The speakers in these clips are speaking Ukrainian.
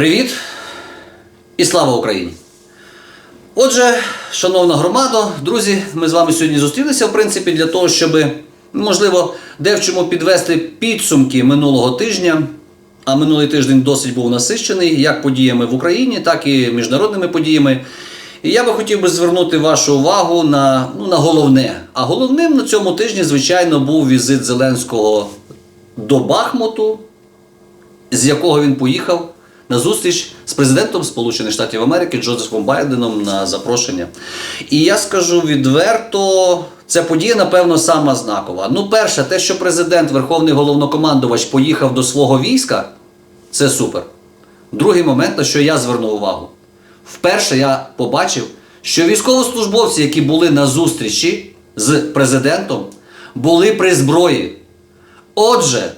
Привіт і слава Україні! Отже, шановна громада, друзі, ми з вами сьогодні зустрілися, в принципі, для того, щоб, можливо, де в чому підвести підсумки минулого тижня. А минулий тиждень досить був насичений як подіями в Україні, так і міжнародними подіями. І я би хотів би звернути вашу увагу на, ну, на головне. А головним на цьому тижні, звичайно, був візит Зеленського до Бахмуту, з якого він поїхав на зустріч з президентом Сполучених Штатів Америки Джозефом Байденом на запрошення. І я скажу відверто, ця подія, напевно, сама знакова. Ну, перше, те, що президент, верховний головнокомандувач, поїхав до свого війська, це супер. Другий момент, на що я звернув увагу. Вперше я побачив, що військовослужбовці, які були на зустрічі з президентом, були при зброї. Отже,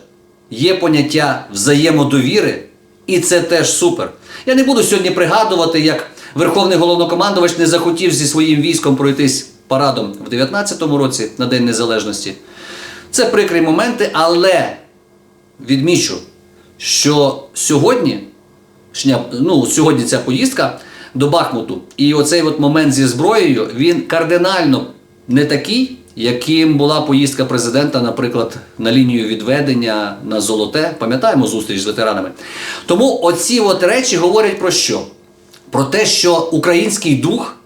є поняття взаємодовіри, і це теж супер. Я не буду сьогодні пригадувати, як Верховний головнокомандувач не захотів зі своїм військом пройтись парадом в 19-му році на День Незалежності. Це прикрі моменти, але відмічу, що сьогодні, ну, сьогодні ця поїздка до Бахмуту, і оцей от момент зі зброєю, він кардинально не такий, яким була поїздка президента, наприклад, на лінію відведення на Золоте. Пам'ятаємо зустріч з ветеранами. Тому оці от речі говорять про що? Про те, що український дух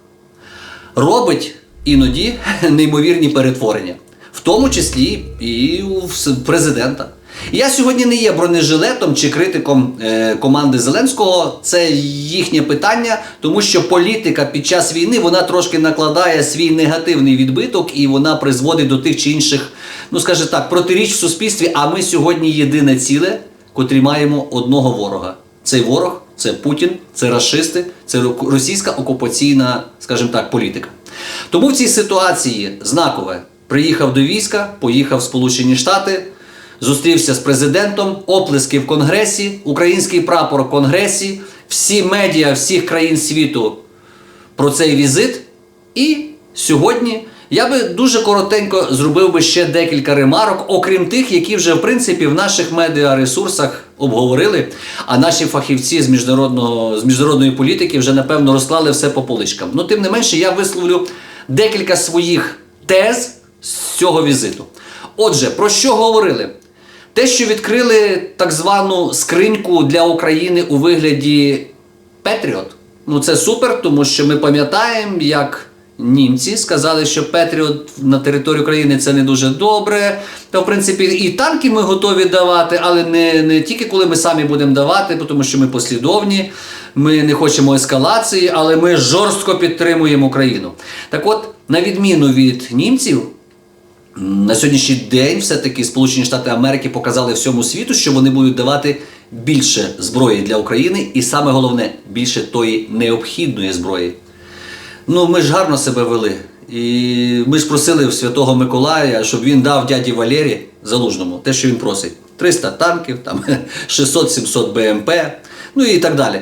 робить іноді неймовірні перетворення, в тому числі і у президента. Я сьогодні не є бронежилетом чи критиком е, команди Зеленського. Це їхнє питання, тому що політика під час війни вона трошки накладає свій негативний відбиток і вона призводить до тих чи інших, ну скажімо так, протиріч в суспільстві. А ми сьогодні єдине ціле, котрі маємо одного ворога. Цей ворог це Путін, це расисти, це російська окупаційна, скажімо так, політика. Тому в цій ситуації знакове приїхав до війська, поїхав в Сполучені Штати, зустрівся з президентом, оплески в Конгресі, український прапор в Конгресі, всі медіа всіх країн світу про цей візит. І сьогодні я би дуже коротенько зробив би ще декілька ремарок, окрім тих, які вже в принципі в наших медіаресурсах обговорили. А наші фахівці з міжнародного з міжнародної політики вже напевно розклали все по поличкам. Ну тим не менше, я висловлю декілька своїх тез з цього візиту. Отже, про що говорили? Те, що відкрили так звану скриньку для України у вигляді Петріот. Ну це супер, тому що ми пам'ятаємо, як німці сказали, що Петріот на території України це не дуже добре. Та в принципі і танки ми готові давати, але не, не тільки коли ми самі будемо давати, тому що ми послідовні, ми не хочемо ескалації, але ми жорстко підтримуємо Україну. Так от, на відміну від німців. На сьогоднішній день все-таки Сполучені Штати Америки показали всьому світу, що вони будуть давати більше зброї для України, і саме головне більше тої необхідної зброї. Ну, ми ж гарно себе вели. І ми ж просили в Святого Миколая, щоб він дав дяді Валері Залужному те, що він просить: 300 танків, там 600-700 БМП, ну і так далі.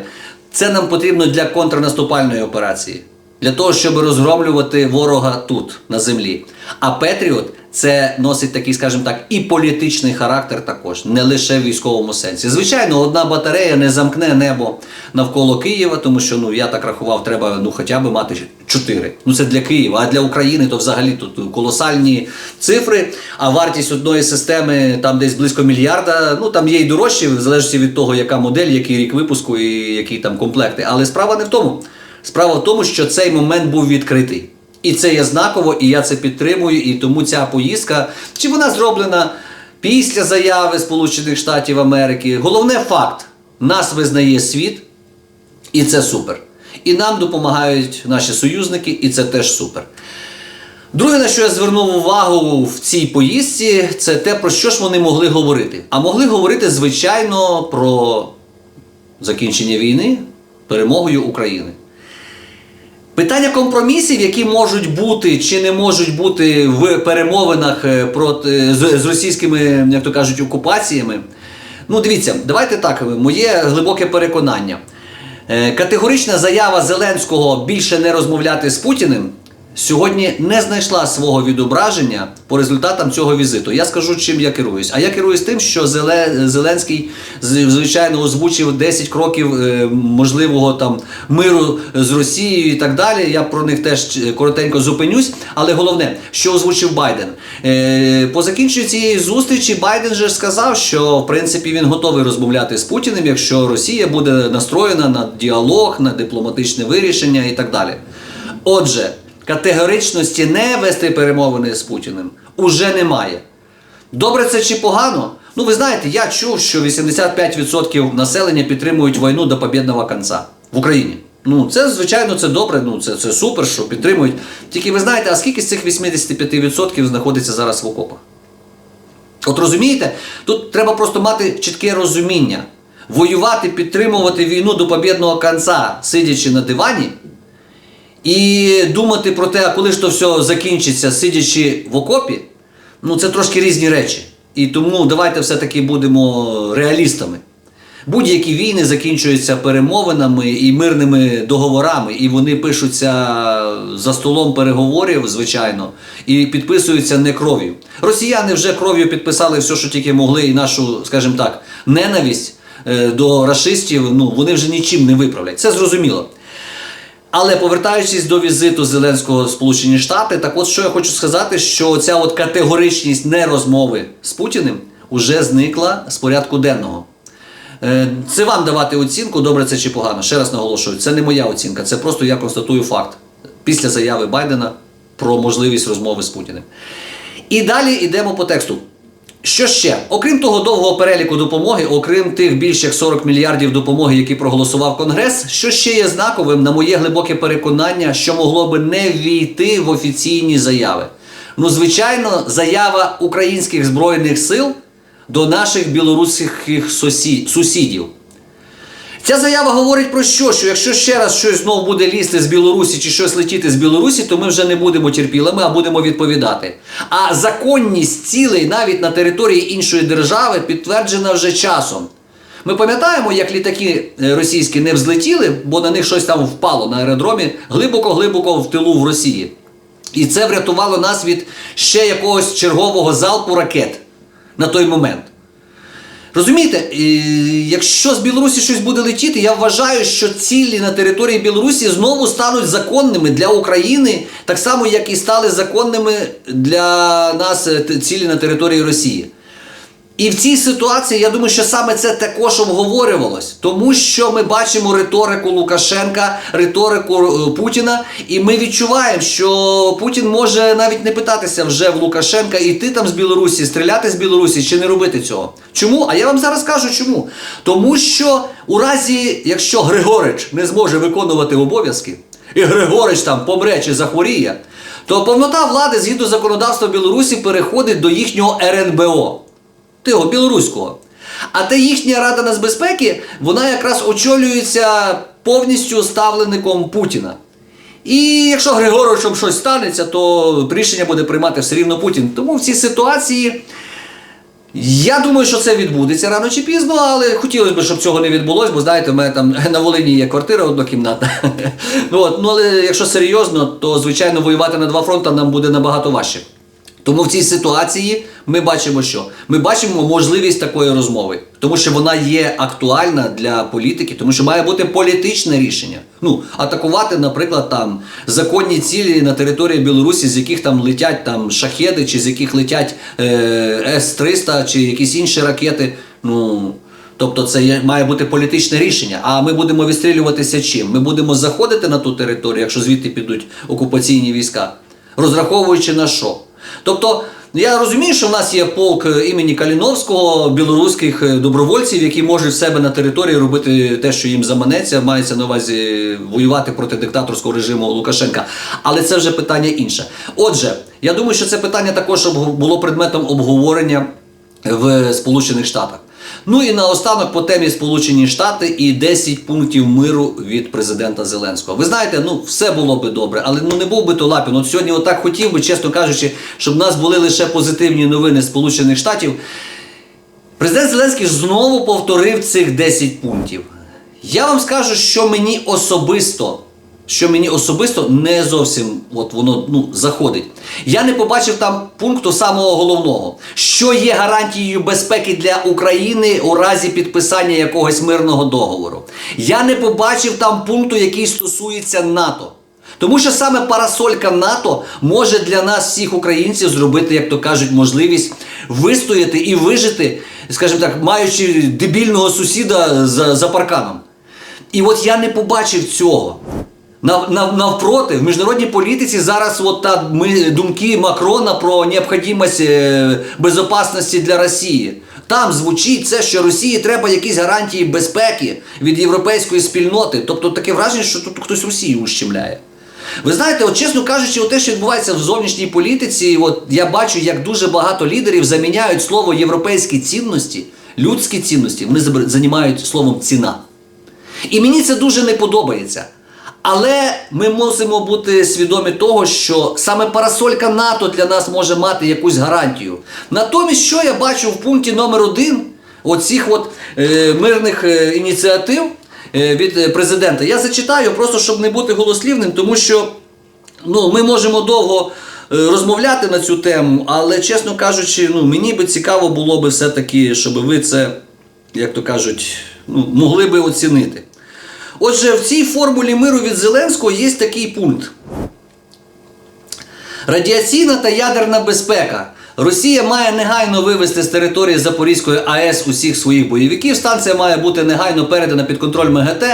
Це нам потрібно для контрнаступальної операції, для того, щоб розгромлювати ворога тут, на землі. А Петріот це носить такий, скажімо так, і політичний характер також, не лише в військовому сенсі. Звичайно, одна батарея не замкне небо навколо Києва, тому що ну я так рахував, треба ну хоча б мати чотири. Ну це для Києва, а для України то взагалі тут колосальні цифри. А вартість одної системи там десь близько мільярда. Ну там є і дорожчі, в залежності від того, яка модель, який рік випуску і які там комплекти. Але справа не в тому. Справа в тому, що цей момент був відкритий. І це є знаково, і я це підтримую. І тому ця поїздка, чи вона зроблена після заяви Сполучених Штатів Америки. Головне факт: нас визнає світ, і це супер. І нам допомагають наші союзники, і це теж супер. Друге, на що я звернув увагу в цій поїздці, це те, про що ж вони могли говорити. А могли говорити, звичайно, про закінчення війни перемогою України. Питання компромісів, які можуть бути чи не можуть бути в перемовинах е, проти, з, з російськими, як то кажуть, окупаціями. Ну, дивіться, давайте так, моє глибоке переконання. Е, Категорична заява Зеленського більше не розмовляти з Путіним сьогодні не знайшла свого відображення по результатам цього візиту. Я скажу, чим я керуюсь. А я керуюсь тим, що Зеленський звичайно озвучив 10 кроків е, можливого там миру з Росією і так далі. Я про них теж е, коротенько зупинюсь. Але головне, що озвучив Байден. Е, По закінченню цієї зустрічі Байден же сказав, що в принципі він готовий розмовляти з Путіним, якщо Росія буде настроєна на діалог, на дипломатичне вирішення і так далі. Отже, категоричності не вести перемовини з Путіним уже немає. Добре це чи погано? Ну, ви знаєте, я чув, що 85% населення підтримують війну до побєдного кінця в Україні. Ну, це, звичайно, це добре, ну це, це супер, що підтримують. Тільки ви знаєте, а скільки з цих 85% знаходиться зараз в окопах? От розумієте, тут треба просто мати чітке розуміння. Воювати, підтримувати війну до побєдного кінця, сидячи на дивані, і думати про те, а коли ж то все закінчиться, сидячи в окопі, ну це трошки різні речі. І тому давайте все-таки будемо реалістами. Будь-які війни закінчуються перемовинами і мирними договорами, і вони пишуться за столом переговорів, звичайно, і підписуються не кров'ю. Росіяни вже кров'ю підписали все, що тільки могли, і нашу, скажімо так, ненависть е, до расистів, ну вони вже нічим не виправлять. Це зрозуміло. Але повертаючись до візиту Зеленського в Сполучені Штати, так от що я хочу сказати, що ця от категоричність нерозмови з Путіним уже зникла з порядку денного. Е, Це вам давати оцінку, добре це чи погано. Ще раз наголошую, це не моя оцінка, це просто я констатую факт після заяви Байдена про можливість розмови з Путіним. І далі йдемо по тексту. Що ще? Окрім того довгого переліку допомоги, окрім тих більш як 40 мільярдів допомоги, які проголосував Конгрес, що ще є знаковим, на моє глибоке переконання, що могло би не ввійти в офіційні заяви. Ну, звичайно, заява українських збройних сил до наших білоруських сусідів. Ця заява говорить про що? Що якщо ще раз щось знов буде лізти з Білорусі чи щось летіти з Білорусі, то ми вже не будемо терпілими, а будемо відповідати. А законність цілей навіть на території іншої держави підтверджена вже часом. Ми пам'ятаємо, як літаки е, російські не взлетіли, бо на них щось там впало на аеродромі глибоко-глибоко в тилу в Росії. І це врятувало нас від ще якогось чергового залпу ракет на той момент. Розумієте, якщо з Білорусі щось буде летіти, я вважаю, що цілі на території Білорусі знову стануть законними для України, так само, як і стали законними для нас е, цілі на території Росії. І в цій ситуації я думаю, що саме це також обговорювалось, тому що ми бачимо риторику Лукашенка, риторику е, Путіна, і ми відчуваємо, що Путін може навіть не питатися вже в Лукашенка іти там з Білорусі, стріляти з Білорусі чи не робити цього. Чому? А я вам зараз кажу чому. Тому що у разі, якщо Григорич не зможе виконувати обов'язки, і Григорич там помре чи захворіє, то повнота влади згідно законодавства Білорусі переходить до їхнього РНБО того білоруського. А те їхня Рада нацбезпеки, вона якраз очолюється повністю ставленником Путіна. І якщо Григоровичем щось станеться, то рішення буде приймати все рівно Путін. Тому в цій ситуації я думаю, що це відбудеться рано чи пізно, але хотілося б, щоб цього не відбулося, бо знаєте, у мене там на Волині є квартира однокімнатна. ну, ну, але якщо серйозно, то звичайно воювати на два фронти нам буде набагато важче. Тому в цій ситуації ми бачимо, що ми бачимо можливість такої розмови, тому що вона є актуальна для політики, тому що має бути політичне рішення. Ну атакувати, наприклад, там законні цілі на території Білорусі, з яких там летять там шахеди, чи з яких летять е, С-300, чи якісь інші ракети. Ну тобто, це є, має бути політичне рішення. А ми будемо відстрілюватися чим? Ми будемо заходити на ту територію, якщо звідти підуть окупаційні війська, розраховуючи на що? Тобто, я розумію, що в нас є полк е, імені Каліновського, білоруських е, добровольців, які можуть в себе на території робити те, що їм заманеться, мається на увазі воювати проти диктаторського режиму Лукашенка. Але це вже питання інше. Отже, я думаю, що це питання також було предметом обговорення в Сполучених Штатах. Ну і наостанок по темі Сполучені Штати і 10 пунктів миру від президента Зеленського. Ви знаєте, ну все було би добре, але ну не був би то Лапін. От сьогодні отак хотів би, чесно кажучи, щоб в нас були лише позитивні новини Сполучених Штатів. Президент Зеленський знову повторив цих 10 пунктів. Я вам скажу, що мені особисто що мені особисто не зовсім от воно ну, заходить. Я не побачив там пункту самого головного, що є гарантією безпеки для України у разі підписання якогось мирного договору. Я не побачив там пункту, який стосується НАТО. Тому що саме парасолька НАТО може для нас, всіх українців, зробити, як то кажуть, можливість вистояти і вижити, скажімо так, маючи дебільного сусіда за, за парканом. І от я не побачив цього. Нав, нав, навпроти, в міжнародній політиці зараз от та думки Макрона про необхідність е, безопасності для Росії. Там звучить це, що Росії треба якісь гарантії безпеки від європейської спільноти. Тобто таке враження, що тут хтось Росію ущемляє. Ви знаєте, от чесно кажучи, от те, що відбувається в зовнішній політиці, от я бачу, як дуже багато лідерів заміняють слово європейські цінності, людські цінності, вони займають словом ціна. І мені це дуже не подобається. Але ми мусимо бути свідомі того, що саме парасолька НАТО для нас може мати якусь гарантію. Натомість, що я бачу в пункті номер один оцих от е, мирних е, ініціатив е, від президента, я зачитаю, просто щоб не бути голослівним, тому що ну, ми можемо довго е, розмовляти на цю тему, але, чесно кажучи, ну, мені би цікаво було би все-таки, щоб ви це, як то кажуть, ну, могли би оцінити. Отже, в цій формулі миру від Зеленського є такий пункт. Радіаційна та ядерна безпека. Росія має негайно вивести з території Запорізької АЕС усіх своїх бойовиків. Станція має бути негайно передана під контроль МГТ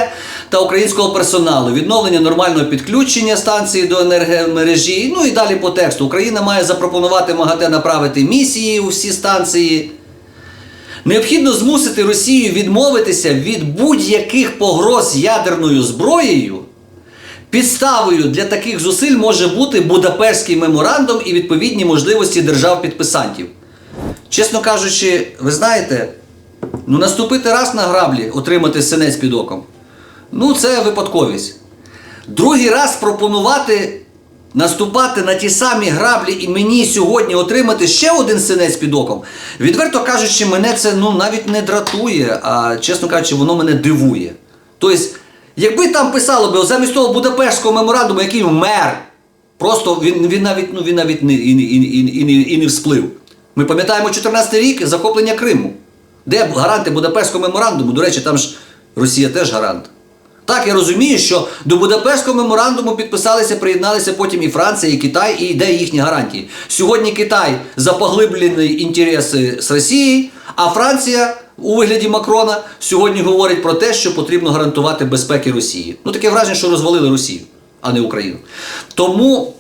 та українського персоналу. Відновлення нормального підключення станції до енергомережі. Ну і далі по тексту. Україна має запропонувати МАГАТЕ направити місії у всі станції. Необхідно змусити Росію відмовитися від будь-яких погроз ядерною зброєю. Підставою для таких зусиль може бути Будапештський меморандум і відповідні можливості держав-підписантів. Чесно кажучи, ви знаєте, ну наступити раз на граблі, отримати синець під оком. Ну, це випадковість. Другий раз пропонувати наступати на ті самі граблі і мені сьогодні отримати ще один синець під оком. Відверто кажучи, мене це ну, навіть не дратує, а чесно кажучи, воно мене дивує. Тобто, якби там писало би замість того Будапештського меморандуму, який мер, просто він, він навіть, ну, він навіть не, і, і, і, і, не- і не всплив. Ми пам'ятаємо 14 рік захоплення Криму. Де гаранти Будапештського меморандуму? До речі, там ж Росія теж гарант. Так, я розумію, що до Будапештського меморандуму підписалися, приєдналися потім і Франція, і Китай, і де їхні гарантії. Сьогодні Китай за поглиблені інтереси з Росією, а Франція у вигляді Макрона сьогодні говорить про те, що потрібно гарантувати безпеки Росії. Ну таке враження, що розвалили Росію, а не Україну. Тому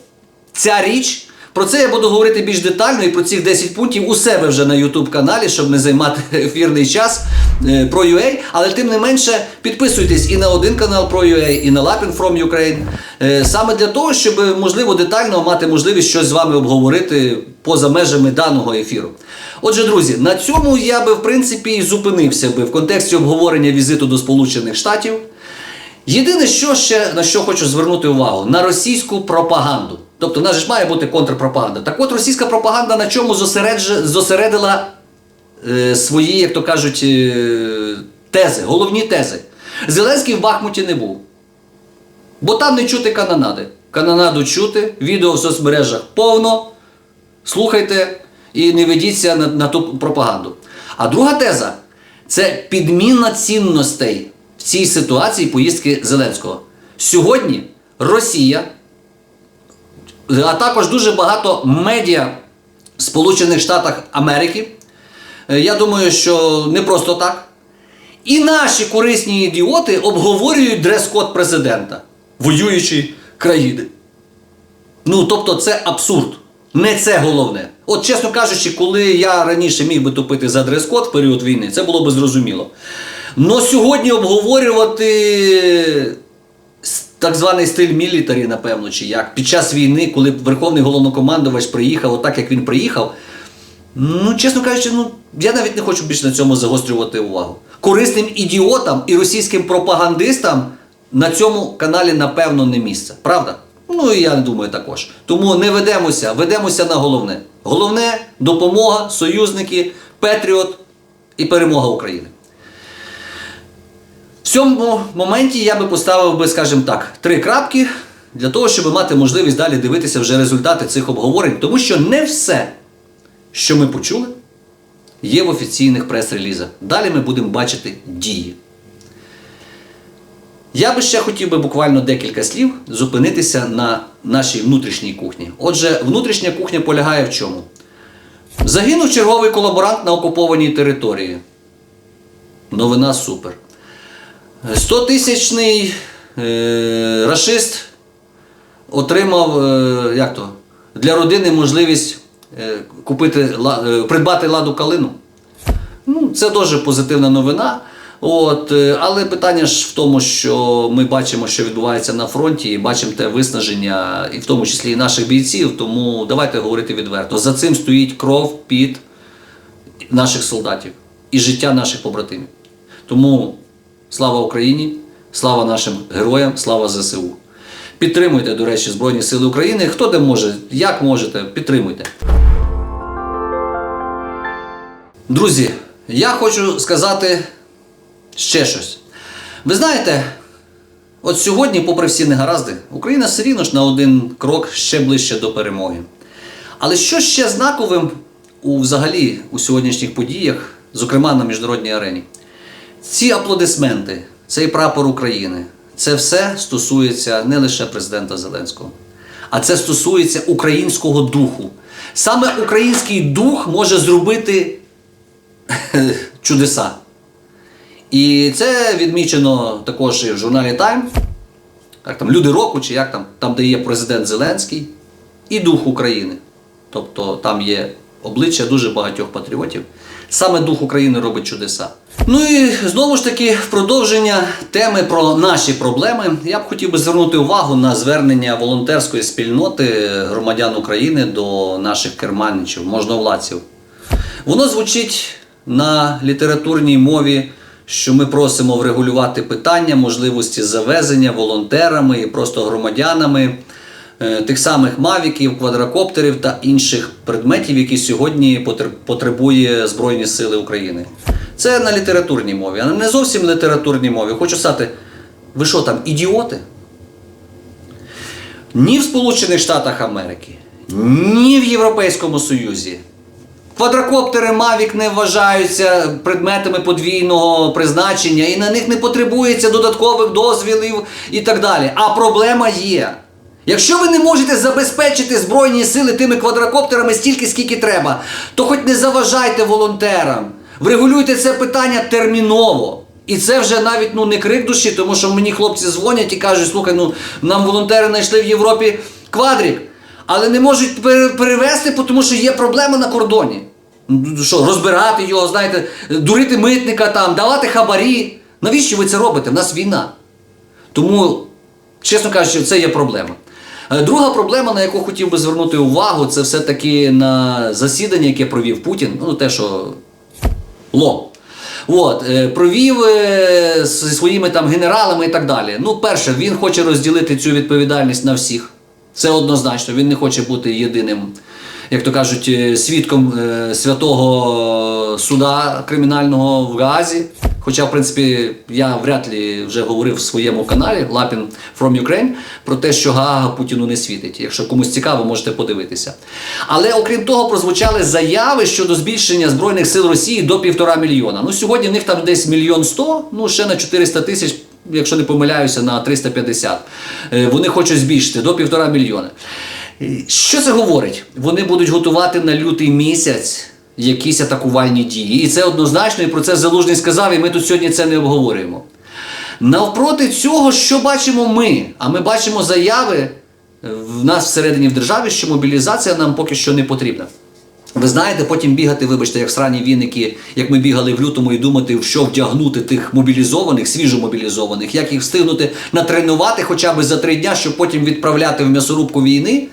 ця річ. Про це я буду говорити більш детально і про цих 10 пунктів у себе вже на YouTube каналі, щоб не займати ефірний час е, про UA. Але тим не менше підписуйтесь і на один канал про UA, і на Lapin from Ukraine. Е, Саме для того, щоб можливо детально мати можливість щось з вами обговорити поза межами даного ефіру. Отже, друзі, на цьому я би в принципі і зупинився би в контексті обговорення візиту до Сполучених Штатів. Єдине, що ще на що хочу звернути увагу, на російську пропаганду. Тобто, в нас ж має бути контрпропаганда. Так от російська пропаганда на чому зосередила е, свої, як то кажуть, е, тези, головні тези. Зеленський в Бахмуті не був. Бо там не чути канонади. Канонаду чути, відео в соцмережах повно. Слухайте і не ведіться на, на ту пропаганду. А друга теза це підміна цінностей в цій ситуації поїздки Зеленського. Сьогодні Росія, а також дуже багато медіа в Сполучених Штатах Америки. е, Я думаю, що не просто так. І наші корисні ідіоти обговорюють дрес-код президента воюючої країни. Ну, тобто, це абсурд. Не це головне. От, чесно кажучи, коли я раніше міг би тупити за дрес-код в період війни, це було би зрозуміло. Но сьогодні обговорювати так званий стиль мілітарі, напевно, чи як, під час війни, коли Верховний головнокомандувач приїхав, отак як він приїхав. Ну, чесно кажучи, ну я навіть не хочу більше на цьому загострювати увагу. Корисним ідіотам і російським пропагандистам на цьому каналі, напевно, не місце. Правда? Ну і я думаю також. Тому не ведемося, ведемося на головне. Головне допомога, союзники, Петріот і перемога України. В цьому моменті я би поставив би, скажімо так, три крапки для того, щоб мати можливість далі дивитися вже результати цих обговорень, тому що не все, що ми почули, є в офіційних прес-релізах. Далі ми будемо бачити дії. Я би ще хотів би буквально декілька слів зупинитися на нашій внутрішній кухні. Отже, внутрішня кухня полягає в чому? Загинув черговий колаборант на окупованій території. Новина супер. 100-тисячний е, рашист отримав е, як то, для родини можливість е, купити, е, придбати ладу калину. Ну, це дуже позитивна новина. От, е, але питання ж в тому, що ми бачимо, що відбувається на фронті, і бачимо те виснаження, і в тому числі і наших бійців. Тому давайте говорити відверто. За цим стоїть кров під наших солдатів і життя наших побратимів. Тому слава Україні, слава нашим героям, слава ЗСУ. Підтримуйте, до речі, Збройні Сили України. Хто де може, як можете, підтримуйте. Друзі, я хочу сказати ще щось. Ви знаєте, от сьогодні, попри всі негаразди, Україна все рівно ж на один крок ще ближче до перемоги. Але що ще знаковим у взагалі у сьогоднішніх подіях, зокрема на міжнародній арені? Ці аплодисменти, цей прапор України, це все стосується не лише президента Зеленського, а це стосується українського духу. Саме український дух може зробити чудеса. І це відмічено також і в журналі Time, як там Люди року, чи як там, там, де є президент Зеленський і дух України. Тобто там є обличчя дуже багатьох патріотів. Саме дух України робить чудеса. Ну і знову ж таки, в продовження теми про наші проблеми, я б хотів би звернути увагу на звернення волонтерської спільноти громадян України до наших керманичів, можновладців. Воно звучить на літературній мові, що ми просимо врегулювати питання можливості завезення волонтерами і просто громадянами тих самих мавіків, квадрокоптерів та інших предметів, які сьогодні потр- потребує Збройні Сили України. Це на літературній мові, а не зовсім літературній мові. Хочу сказати, ви що там, ідіоти? Ні в Сполучених Штатах Америки, ні в Європейському Союзі. Квадрокоптери Mavic не вважаються предметами подвійного призначення і на них не потребується додаткових дозвілів і так далі. А проблема є. Якщо ви не можете забезпечити Збройні сили тими квадрокоптерами стільки, скільки треба, то хоч не заважайте волонтерам. Врегулюйте це питання терміново. І це вже навіть ну, не крик душі, тому що мені хлопці дзвонять і кажуть, слухай, ну нам волонтери знайшли в Європі квадрик, але не можуть перевезти, тому що є проблема на кордоні. Ну, Що, розбирати його, знаєте, дурити митника там, давати хабарі. Навіщо ви це робите? В нас війна. Тому, чесно кажучи, це є проблема. Е, Друга проблема, на яку хотів би звернути увагу, це все-таки на засідання, яке провів Путін. Ну, те, що ло. От, е, провів е, зі своїми там генералами і так далі. Ну, перше, він хоче розділити цю відповідальність на всіх. Це однозначно. Він не хоче бути єдиним, як то кажуть, е, свідком е, святого суда кримінального в Гаазі. Хоча, в принципі, я вряд ли вже говорив в своєму каналі Лапін from Ukraine про те, що Гаага Путіну не світить. Якщо комусь цікаво, можете подивитися. Але окрім того, прозвучали заяви щодо збільшення збройних сил Росії до півтора мільйона. Ну сьогодні в них там десь мільйон сто, ну ще на 400 тисяч. Якщо не помиляюся, на 350. Е, Вони хочуть збільшити до півтора мільйона. Е, Що це говорить? Вони будуть готувати на лютий місяць якісь атакувальні дії. І це однозначно, і про це Залужний сказав, і ми тут сьогодні це не обговорюємо. Навпроти цього, що бачимо ми? А ми бачимо заяви в нас всередині в державі, що мобілізація нам поки що не потрібна. Ви знаєте, потім бігати, вибачте, як срані віники, як ми бігали в лютому і думати, в що вдягнути тих мобілізованих, свіжомобілізованих, як їх встигнути натренувати хоча б за три дня, щоб потім відправляти в м'ясорубку війни.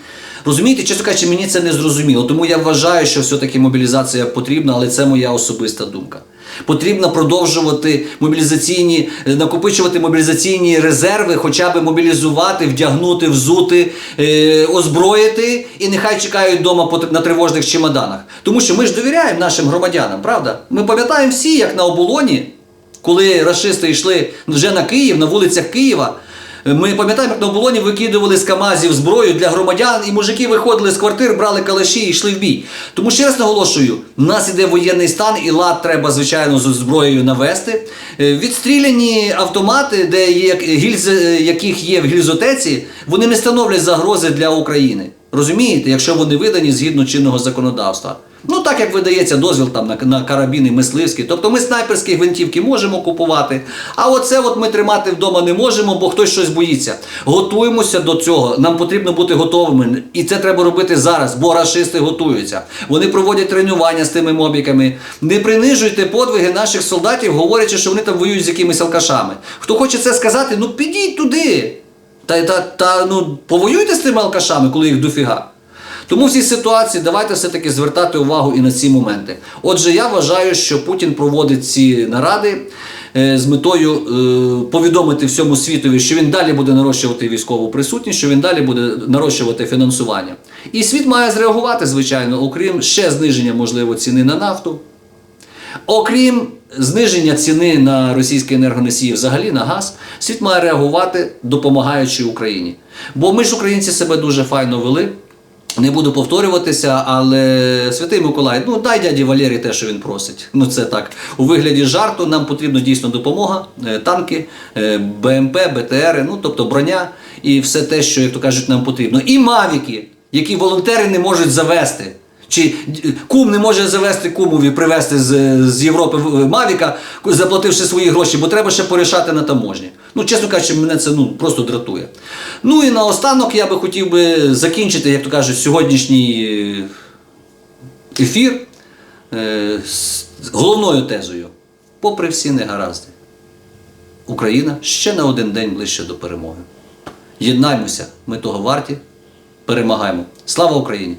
Розумієте, чесно кажучи, мені це не зрозуміло. Тому я вважаю, що все-таки мобілізація потрібна, але це моя особиста думка. Потрібно продовжувати мобілізаційні, е, накопичувати мобілізаційні резерви, хоча б мобілізувати, вдягнути, взути, е, озброїти і нехай чекають вдома на тривожних чемоданах. Тому що ми ж довіряємо нашим громадянам, правда? Ми пам'ятаємо всі, як на оболоні коли расисти йшли вже на Київ, на вулицях Києва. Ми пам'ятаємо, як на оболоні викидували з Камазів зброю для громадян, і мужики виходили з квартир, брали калаші і йшли в бій. Тому ще раз наголошую: в нас іде воєнний стан, і лад треба, звичайно, з зброєю навести. Е, Відстріляні автомати, де є гільзи, е, яких є в гільзотеці, вони не становлять загрози для України. Розумієте, якщо вони видані згідно чинного законодавства. Ну так як видається дозвіл там на, на карабіни мисливські. Тобто ми снайперські гвинтівки можемо купувати, а оце от ми тримати вдома не можемо, бо хтось щось боїться. Готуємося до цього. Нам потрібно бути готовими. І це треба робити зараз, бо рашисти готуються. Вони проводять тренування з тими мобіками. Не принижуйте подвиги наших солдатів, говорячи, що вони там воюють з якимись алкашами. Хто хоче це сказати, ну підіть туди. Та, та, та ну повоюйте з тими алкашами, коли їх дофіга. Тому в цій ситуації давайте все-таки звертати увагу і на ці моменти. Отже, я вважаю, що Путін проводить ці наради е, з метою е, повідомити всьому світові, що він далі буде нарощувати військову присутність, що він далі буде нарощувати фінансування. І світ має зреагувати, звичайно, окрім ще зниження, можливо, ціни на нафту. Окрім зниження ціни на російські енергоносії, взагалі на газ, світ має реагувати, допомагаючи Україні. Бо ми ж українці себе дуже файно вели. Не буду повторюватися, але святий Миколай, ну дай дяді Валерій те, що він просить. Ну це так. У вигляді жарту нам потрібна дійсно допомога, е, танки, е, БМП, БТРи, ну тобто броня і все те, що, як то кажуть, нам потрібно. І мавіки, які волонтери не можуть завести. Чи кум не може завести кумові, привезти з, з Європи в Мавіка, заплативши свої гроші, бо треба ще порішати на таможні. Ну, чесно кажучи, мене це ну, просто дратує. Ну і наостанок я би хотів би закінчити, як то кажуть, сьогоднішній е, ефір е, з головною тезою. Попри всі негаразди, Україна ще на один день ближче до перемоги. Єднаймося, ми того варті, перемагаємо. Слава Україні!